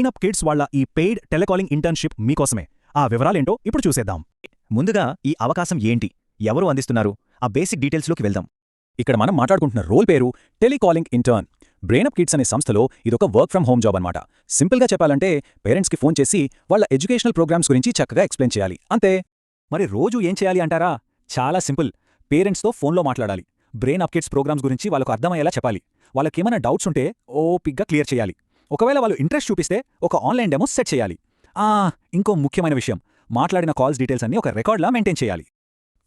Up kids వాళ్ళ ఈ paid telecalling internship మీకోసమే. ఆ వివరాలేంటో ఇప్పుడు చూసేద్దాం. ముందుగా ఈ అవకాశం ఏంటి? ఎవరు అందిస్తున్నారు? ఆ బేసిక్ డీటెయిల్స్లోకి వెళ్దాం. ఇక్కడ మనం మాట్లాడుకుంటున్న రోల్ పేరు టెలికాలింగ్ ఇంటర్న్. బ్రెయినప్ కిడ్స్ అనే సంస్థలో ఇదొక వర్క్ ఫ్రమ్ హోమ్ జాబ్ అనమాట సింపుల్గా చెప్పాలంటే పేరెంట్స్కి ఫోన్ చేసి వాళ్ళ ఎడ్యుకేషనల్ ప్రోగ్రామ్స్ గురించి చక్కగా ఎక్స్ప్లెయిన్ చేయాలి. అంతే. మరి రోజు ఏం చేయాలి అంటారా? చాలా సింపుల్. పేరెంట్స్తో ఫోన్లో మాట్లాడాలి. బ్రెయిన్ అప్ కిడ్స్ ప్రోగ్రామ్స్ గురించి వాళ్ళకు అర్థమయ్యేలా చెప్పాలి. వాళ్ళకేమైనా డౌట్స్ ఉంటే ఓపిగ్గా క్లియర్ చేయాలి. ఒకవేళ వాళ్ళు ఇంట్రెస్ట్ చూపిస్తే ఒక ఆన్లైన్ డెమో సెట్ చేయాలి. ఆ ఇంకో ముఖ్యమైన విషయం. మాట్లాడిన కాల్స్ డీటెయిల్స్ అన్ని ఒక రికార్డ్లా మెయింటైన్ చేయాలి.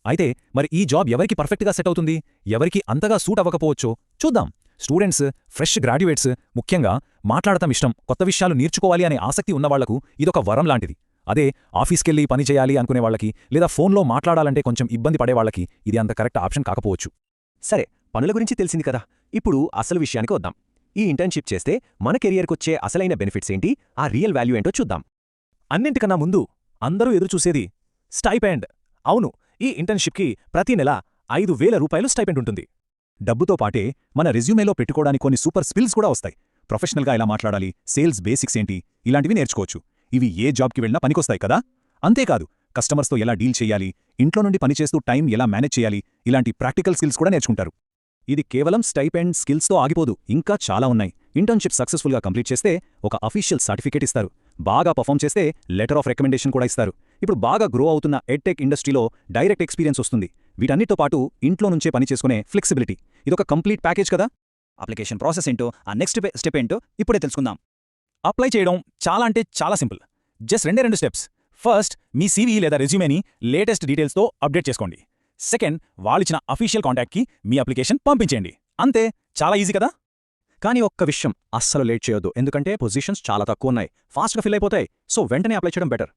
అయితే మరి ఈ జాబ్ ఎవరికి పర్ఫెక్ట్గా సెట్ అవుతుంది? ఎవరికి అంతగా సూట్ అవ్వకపోవచ్చో చూద్దాం. స్టూడెంట్స్ ఫ్రెష్ గ్రాడ్యుయేట్స్ ముఖ్యంగా మాట్లాడటం ఇష్టం కొత్త విషయాలు నేర్చుకోవాలి అనే ఆసక్తి ఉన్నవాళ్ళకు ఇదొక వరం లాంటిది. అదే ఆఫీస్కెళ్ళి పని చేయాలి అనుకునే వాళ్ళకి లేదా ఫోన్లో మాట్లాడాలంటే కొంచెం ఇబ్బంది పడేవాళ్ళకి ఇది అంత కరెక్ట్ ఆప్షన్ కాకపోవచ్చు. సరే పనుల గురించి తెలిసింది కదా. ఇప్పుడు అసలు విషయానికి వద్దాం. ఈ ఇంటర్న్షిప్ చేస్తే మన కెరియర్కొచ్చే అసలైన బెనిఫిట్స్ ఏంటి? ఆ రియల్ వాల్యూ ఏంటో చూద్దాం. అన్నింటికన్నా ముందు అందరూ ఎదురుచూసేది స్టైపెండ్ అవును ఈ ఇంటర్న్షిప్కి ప్రతి నెల ఐదు వేల రూపాయలు స్టైపెండ్ ఉంటుంది. డబ్బుతో పాటే మన రెజ్యూమేలో పెట్టుకోవడానికి కొన్ని సూపర్ స్కిల్స్ కూడా వస్తాయి. ప్రొఫెషనల్గా ఎలా మాట్లాడాలి? సేల్స్ బేసిక్స్ ఏంటి? ఇలాంటివి నేర్చుకోవచ్చు. ఇవి ఏ జాబ్కి వెళ్ళినా పనికొస్తాయి కదా? అంతేకాదు కస్టమర్స్తో ఎలా డీల్ చేయాలి? ఇంట్లో నుండి పనిచేస్తూ టైం ఎలా మేనేజ్ చేయాలి? ఇలాంటి ప్రాక్టికల్ స్కిల్స్ కూడా నేర్చుకుంటారు. ఇది కేవలం స్టైపెండ్ స్కిల్స్తో ఆగిపోదు. ఇంకా చాలా ఉన్నాయి. ఇంటర్న్షిప్ సక్సెస్ఫుల్గా కంప్లీట్ చేస్తే ఒక అఫీషియల్ సర్టిఫికేట్ ఇస్తారు. బాగా పర్ఫామ్ చేస్తే లెటర్ ఆఫ్ రికమెండేషన్ కూడా ఇస్తారు. ఇప్పుడు బాగా గ్రో అవుతున్న ఎడ్టెక్ ఇండస్ట్రీలో డైరెక్ట్ ఎక్స్పీరియన్స్ వస్తుంది. వీటన్నిటితో పాటు ఇంట్లో నుంచే పని చేసుకునే ఫ్లెక్సిబిలిటీ. ఇదొక కంప్లీట్ ప్యాకేజ్ కదా? అప్లికేషన్ ప్రాసెస్ ఏంటో ఆ నెక్స్ట్ స్టెప్ ఏంటో ఇప్పుడే తెలుసుకుందాం. అప్లై చేయడం చాలా అంటే చాలా సింపుల్. జస్ట్ రెండే రెండు స్టెప్స్. ఫస్ట్ మీ సీవీ లేదా రెజ్యూమేని లేటెస్ట్ డీటెయిల్స్తో అప్డేట్ చేసుకోండి. సెకండ్ వాళ్ళిచ్చిన అఫీషియల్ కాంటాక్ట్కి మీ అప్లికేషన్ పంపించేయండి. అంతే చాలా ఈజీ కదా? కానీ ఒక్క విషయం అస్సలు లేట్ చేయొద్దు. ఎందుకంటే పొజిషన్స్ చాలా తక్కువ ఉన్నాయి. ఫాస్ట్గా ఫిల్ అయిపోతాయి. సో వెంటనే అప్లై చేయడం బెటర్.